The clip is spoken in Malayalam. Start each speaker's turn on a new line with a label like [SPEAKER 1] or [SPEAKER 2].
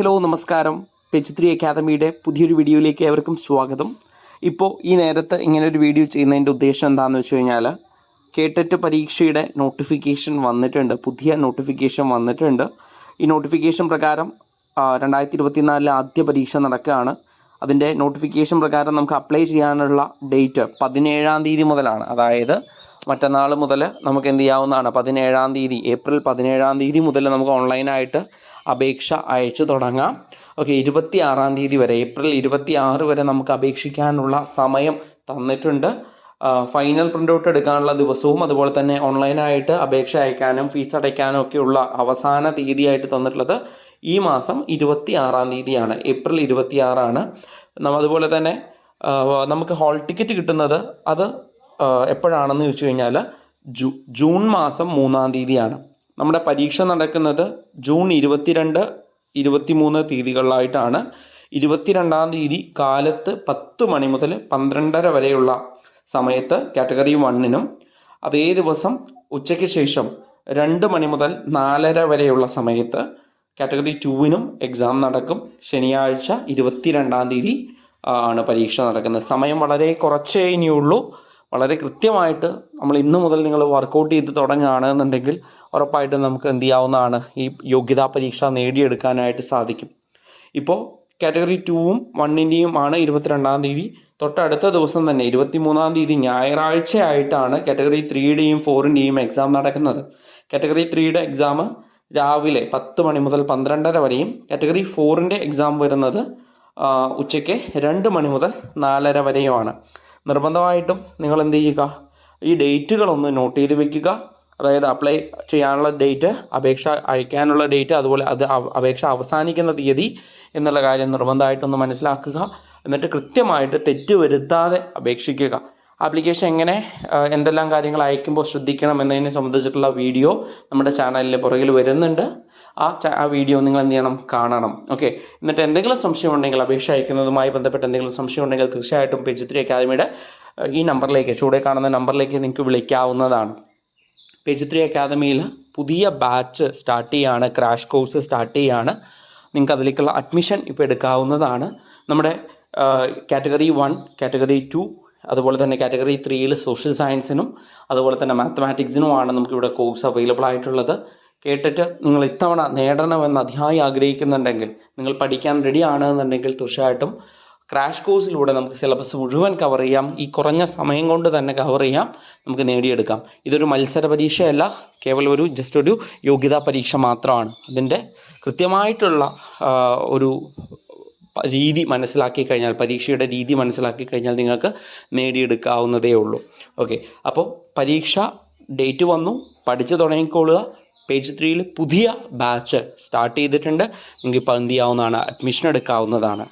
[SPEAKER 1] ഹലോ നമസ്കാരം. പെച്ച് ത്രീ അക്കാദമിയുടെ പുതിയൊരു വീഡിയോയിലേക്ക് ഏവർക്കും സ്വാഗതം. ഇപ്പോൾ ഈ നേരത്തെ ഇങ്ങനെ ഒരു വീഡിയോ ചെയ്യുന്നതിന്റെ ഉദ്ദേശം എന്താണെന്ന് വെച്ച് കഴിഞ്ഞാൽ കേട്ടറ്റ് പരീക്ഷയുടെ നോട്ടിഫിക്കേഷൻ വന്നിട്ടുണ്ട് പുതിയ നോട്ടിഫിക്കേഷൻ വന്നിട്ടുണ്ട്. ഈ നോട്ടിഫിക്കേഷൻ പ്രകാരം രണ്ടായിരത്തി ഇരുപത്തിനാലിലെ ആദ്യ പരീക്ഷ നടക്കുകയാണ്. അതിന്റെ നോട്ടിഫിക്കേഷൻ പ്രകാരം നമുക്ക് അപ്ലൈ ചെയ്യാനുള്ള ഡേറ്റ് പതിനേഴാം തീയതി മുതലാണ്. അതായത് മറ്റന്നാൾ മുതൽ നമുക്ക് എന്ത് ചെയ്യാവുന്നതാണ്? പതിനേഴാം തീയതി ഏപ്രിൽ പതിനേഴാം തീയതി മുതൽ നമുക്ക് ഓൺലൈനായിട്ട് അപേക്ഷ അയച്ചു തുടങ്ങാം. ഓക്കെ ഇരുപത്തി ആറാം തീയതി വരെ ഏപ്രിൽ ഇരുപത്തി ആറ് വരെ നമുക്ക് അപേക്ഷിക്കാനുള്ള സമയം തന്നിട്ടുണ്ട്. ഫൈനൽ പ്രിന്റ് ഔട്ട് എടുക്കാനുള്ള ദിവസവും അതുപോലെ തന്നെ ഓൺലൈനായിട്ട് അപേക്ഷ അയക്കാനും ഫീസ് അടയ്ക്കാനും ഒക്കെയുള്ള അവസാന തീയതിയായിട്ട് തന്നിട്ടുള്ളത് ഈ മാസം ഇരുപത്തി ആറാം തീയതിയാണ്. ഏപ്രിൽ ഇരുപത്തി ആറാണ് അതുപോലെ തന്നെ നമുക്ക് ഹോൾ ടിക്കറ്റ് കിട്ടുന്നത് അത് എപ്പോഴാണെന്ന് ചോദിച്ചു കഴിഞ്ഞാൽ ജൂ ജൂൺ മാസം മൂന്നാം തീയതിയാണ്. നമ്മുടെ പരീക്ഷ നടക്കുന്നത് ജൂൺ ഇരുപത്തിരണ്ട് ഇരുപത്തിമൂന്ന് തീയതികളിലായിട്ടാണ്. ഇരുപത്തിരണ്ടാം തീയതി കാലത്ത് പത്ത് മണി മുതൽ പന്ത്രണ്ടര വരെയുള്ള സമയത്ത് കാറ്റഗറി വണ്ണിനും അതേ ദിവസം ഉച്ചയ്ക്ക് ശേഷം രണ്ട് മണി മുതൽ നാലര വരെയുള്ള സമയത്ത് കാറ്റഗറി ടുവിനും എക്സാം നടക്കും. ശനിയാഴ്ച ഇരുപത്തിരണ്ടാം തീയതി ആണ് പരീക്ഷ നടക്കുന്നത്. സമയം വളരെ കുറച്ചേ ഇനിയുള്ളൂ. വളരെ കൃത്യമായിട്ട് നമ്മൾ ഇന്നു മുതൽ നിങ്ങൾ വർക്കൗട്ട് ചെയ്ത് തുടങ്ങുകയാണെന്നുണ്ടെങ്കിൽ ഉറപ്പായിട്ടും നമുക്ക് എന്ത് ചെയ്യാവുന്നതാണ് ഈ യോഗ്യതാ പരീക്ഷ നേടിയെടുക്കാനായിട്ട് സാധിക്കും. ഇപ്പോൾ കാറ്റഗറി ടൂവും വണ്ണിന്റെയും ആണ് ഇരുപത്തിരണ്ടാം തീയതി. തൊട്ടടുത്ത ദിവസം തന്നെ ഇരുപത്തി മൂന്നാം തീയതി ഞായറാഴ്ചയായിട്ടാണ് കാറ്റഗറി ത്രീയുടെയും ഫോറിന്റെയും എക്സാം നടക്കുന്നത്. കാറ്റഗറി ത്രീയുടെ എക്സാം രാവിലെ പത്ത് മണി മുതൽ പന്ത്രണ്ടര വരെയും കാറ്റഗറി ഫോറിന്റെ എക്സാം വരുന്നത് ഉച്ചയ്ക്ക് രണ്ട് മണി മുതൽ നാലര വരെയുമാണ്. നിർബന്ധമായിട്ടും നിങ്ങൾ എന്ത് ചെയ്യുക? ഈ ഡേറ്റുകളൊന്ന് നോട്ട് ചെയ്ത് വെക്കുക. അതായത് അപ്ലൈ ചെയ്യാനുള്ള ഡേറ്റ് അപേക്ഷ അയക്കാനുള്ള ഡേറ്റ് അതുപോലെ അത് അപേക്ഷ അവസാനിക്കുന്ന തീയതി എന്നുള്ള കാര്യം നിർബന്ധമായിട്ടൊന്ന് മനസ്സിലാക്കുക. എന്നിട്ട് കൃത്യമായിട്ട് തെറ്റ് വരുത്താതെ അപേക്ഷിക്കുക. ആപ്ലിക്കേഷൻ എങ്ങനെ എന്തെല്ലാം കാര്യങ്ങൾ അയക്കുമ്പോൾ ശ്രദ്ധിക്കണം എന്നതിനെ സംബന്ധിച്ചിട്ടുള്ള വീഡിയോ നമ്മുടെ ചാനലിൽ പുറകിൽ വരുന്നുണ്ട്. ആ ആ വീഡിയോ നിങ്ങൾ എന്ത് ചെയ്യണം? കാണണം. ഓക്കെ എന്നിട്ട് എന്തെങ്കിലും സംശയം ഉണ്ടെങ്കിൽ അപേക്ഷ അയക്കുന്നതുമായി ബന്ധപ്പെട്ട് എന്തെങ്കിലും സംശയം ഉണ്ടെങ്കിൽ തീർച്ചയായിട്ടും പേജ് ത്രീ അക്കാദമിയുടെ ഈ നമ്പറിലേക്ക് ചൂടെ കാണുന്ന നമ്പറിലേക്ക് നിങ്ങൾക്ക് വിളിക്കാവുന്നതാണ്. പേജ് ത്രീ അക്കാദമിയിൽ പുതിയ ബാച്ച് സ്റ്റാർട്ട് ചെയ്യാണ് ക്രാഷ് കോഴ്സ് സ്റ്റാർട്ട് ചെയ്യാണ്. നിങ്ങൾക്ക് അതിലേക്കുള്ള അഡ്മിഷൻ ഇപ്പോൾ എടുക്കാവുന്നതാണ്. നമ്മുടെ കാറ്റഗറി വൺ കാറ്റഗറി ടു അതുപോലെ തന്നെ കാറ്റഗറി ത്രീയിൽ സോഷ്യൽ സയൻസിനും അതുപോലെ തന്നെ മാത്തമാറ്റിക്സിനുമാണ് നമുക്കിവിടെ കോഴ്സ് അവൈലബിൾ ആയിട്ടുള്ളത്. കേട്ടിട്ട് നിങ്ങൾ ഇത്തവണ നേടണമെന്ന് അതിയായി ആഗ്രഹിക്കുന്നുണ്ടെങ്കിൽ നിങ്ങൾ പഠിക്കാൻ റെഡി ആണെന്നുണ്ടെങ്കിൽ തീർച്ചയായിട്ടും ക്രാഷ് കോഴ്സിലൂടെ നമുക്ക് സിലബസ് മുഴുവൻ കവർ ചെയ്യാം. ഈ കുറഞ്ഞ സമയം കൊണ്ട് തന്നെ കവർ ചെയ്യാം. നമുക്ക് നേടിയെടുക്കാം. ഇതൊരു മത്സര പരീക്ഷയല്ല കേവലം ഒരു ജസ്റ്റ് ഒരു യോഗ്യതാ പരീക്ഷ മാത്രമാണ്. അതിന്റെ കൃത്യമായിട്ടുള്ള ഒരു രീതി മനസ്സിലാക്കി കഴിഞ്ഞാൽ പരീക്ഷയുടെ രീതി മനസ്സിലാക്കി കഴിഞ്ഞാൽ നിങ്ങൾക്ക് നേടിയെടുക്കാവുന്നതേ ഉള്ളൂ. ഓക്കെ അപ്പോൾ പരീക്ഷ ഡേറ്റ് വന്നു പഠിച്ചു തുടങ്ങിക്കൊള്ളുക പേജ് ത്രീയിൽ പുതിയ ബാച്ച് സ്റ്റാർട്ട് ചെയ്തിട്ടുണ്ട്. നിങ്ങൾക്ക് ഇപ്പോൾ എന്ത് ചെയ്യാവുന്നതാണ്? അഡ്മിഷൻ എടുക്കാവുന്നതാണ്.